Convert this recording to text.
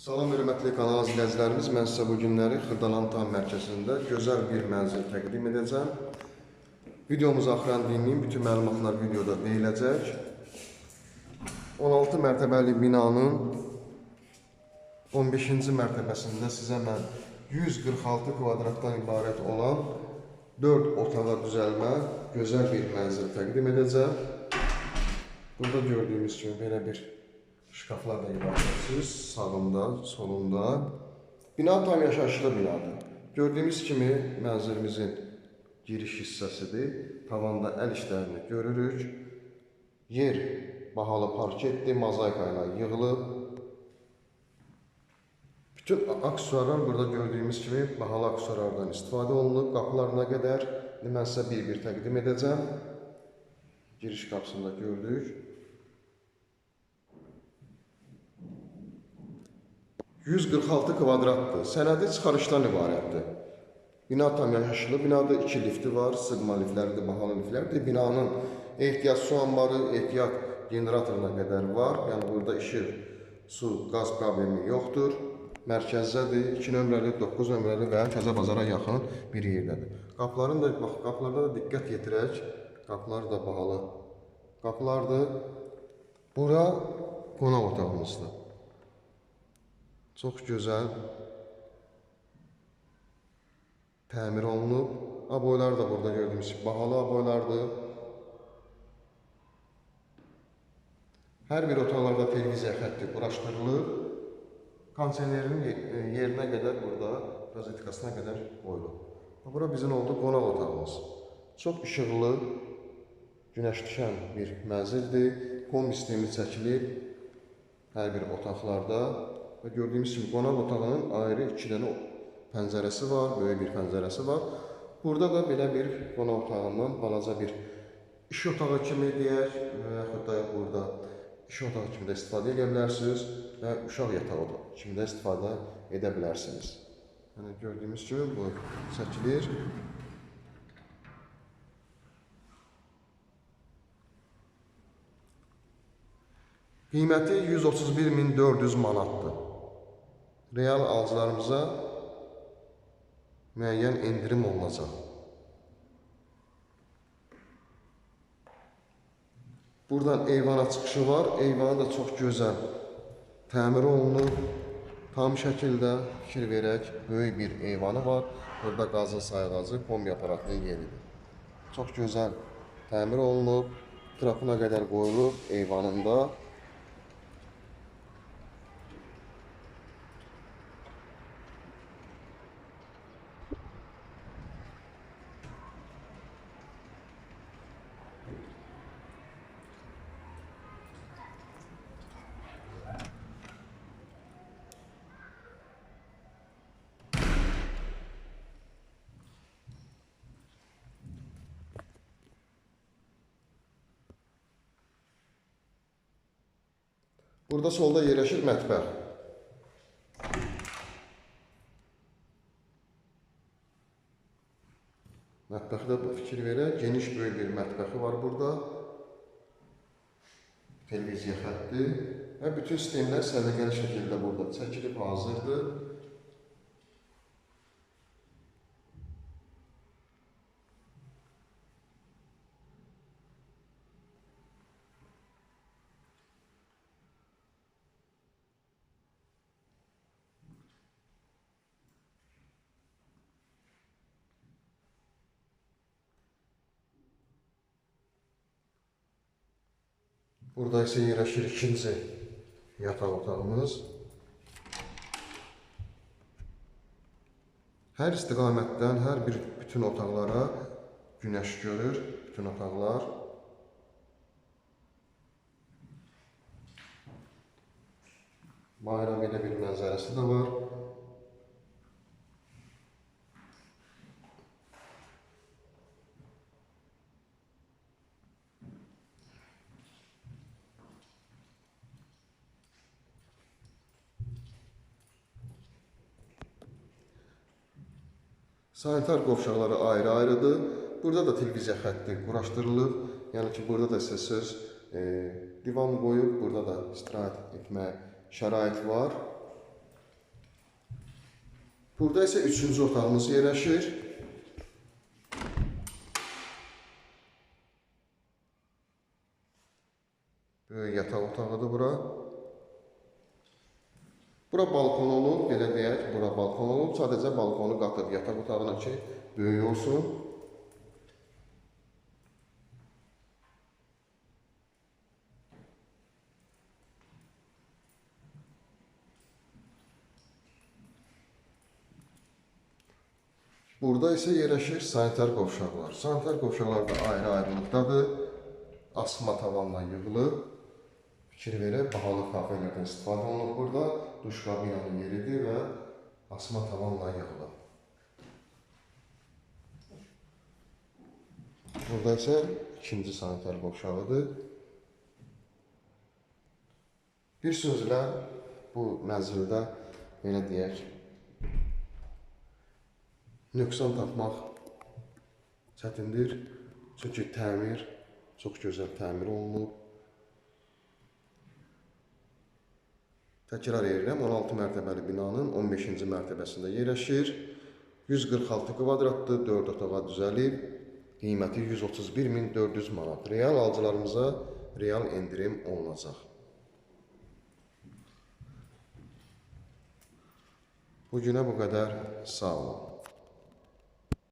Salam hörmətli kanal izləyicilərimiz, mən sizə bu günləri Xırdalan Tam mərkəzində gözəl bir mənzil təqdim edəcəm. Videomuzu axıran dinləyin, bütün məlumatlar videoda deyiləcək. 16 mərtəbəli binanın 15-ci mərtəbəsində sizə mən 146 kvadratdan ibarət olan 4 otağa düzəlmə gözəl bir mənzil təqdim edəcəm. Burada gördüyümüz kimi belə bir şkaflar da ibarətsiz, sağında, solunda. Bina tam yaşayışlı binadır. Gördüyümüz kimi mənzilimizin giriş hissəsidir. Tavanda əl işlərini görürük. Yer bahalı parketdir, mozaika ilə yığılıb. Bütün aksesuarlar burada gördüyümüz kimi bahalı aksesuarlardan istifadə olunub. Qapılarına qədər mən sizə bir-bir təqdim edəcəm. Giriş qapısında gördük. 146 kvadratdır. Sənədi çıxarışdan ibarətdir. Bina tam yaşayışlı binadır. 2 lifti var, sığma liftləridir, bahalı liftlərdir. Binanın ehtiyat su anbarı, ehtiyat generatoruna qədər var. Yəni burada işıq, su, qaz problemi yoxdur. Mərkəzdədir. 2 nömrəli, 9 nömrəli və Kəzə bazara yaxın bir yerdədir. Qapıların da bax, qapılarda da diqqət yetirək. Qapılar da bahalı qapılardır. Bura qonaq otağımızdır. Çox gözəl təmir olunub. Aboylar da burada gördüyünüz kimi bahalı aboylardır. Hər bir otaqlarda televiziya xətti quraşdırılıb. Kondisionerin ye- e, yerinə qədər burada rozetkasına qədər qoyulub. Bura bizim oldu qonaq otağımız. Çox işıqlı, günəş düşən bir mənzildir. Kombi sistemi çəkilib hər bir otaqlarda və gördüyümüz kimi qonaq otağının ayrı 2 dənə pəncərəsi var, böyük bir pəncərəsi var. Burada da belə bir qonaq otağından balaca bir iş otağı kimi deyək və yaxud da burada iş otağı kimi də istifadə edə bilərsiniz və uşaq yatağı kimi də istifadə edə bilərsiniz. Yəni gördüyümüz kimi bu çəkilir. Qiyməti 131400 manatdır. Real alıcılarımıza müəyyən endirim olunacaq. Buradan eyvana çıxışı var. Eyvanı da çox gözəl təmir olunub. Tam şəkildə fikir verək, böyük bir eyvanı var. Burada qazı sayğacı, kombi aparatının yeridir. Çox gözəl təmir olunub. Trapına qədər qoyulub eyvanında. Burada solda yerləşir mətbəx. Mətbəxdə fikir verək, geniş böyük bir mətbəxi var burada. Televiziya xətti və bütün sistemlər səliqəli şəkildə burada çəkilib hazırdır. Burada isə yerləşir ikinci yataq otağımız. Hər istiqamətdən hər bir bütün otaqlara günəş görür, bütün otaqlar. Bayram elə bir mənzərəsi də var. Sanitar qovşaqları ayrı-ayrıdır. Burada da televiziya xətti quraşdırılıb. Yəni ki, burada da sizə söz e, divan qoyub, burada da istirahət etmə şərait var. Burada isə üçüncü otağımız yerləşir. Böyük yataq otağıdır bura. Bura balkon olub, belə deyək, bura balkon olub. Sadəcə balkonu qatıb yataq otağına ki, böyük olsun. Burada isə yerləşir sanitar qovşaqlar. Sanitar qovşaqlar da ayrı-ayrılıqdadır. Asma tavanla yığılıb. Fikir verək, bahalı kafelərdən istifadə olunub burada. Duş kabinanın yeridir və asma tavanla yığılıb. Burada isə ikinci sanitar qovşağıdır. Bir sözlə bu mənzildə belə deyək, nöqsan tapmaq çətindir. Çünki təmir çox gözəl təmir olunub. Təkrar edirəm, 16 mərtəbəli binanın 15-ci mərtəbəsində yerləşir. 146 kvadratdır, 4 otağa düzəlib. Qiyməti 131.400 manat. Real alıcılarımıza real endirim olunacaq. Bu günə bu qədər. Sağ olun.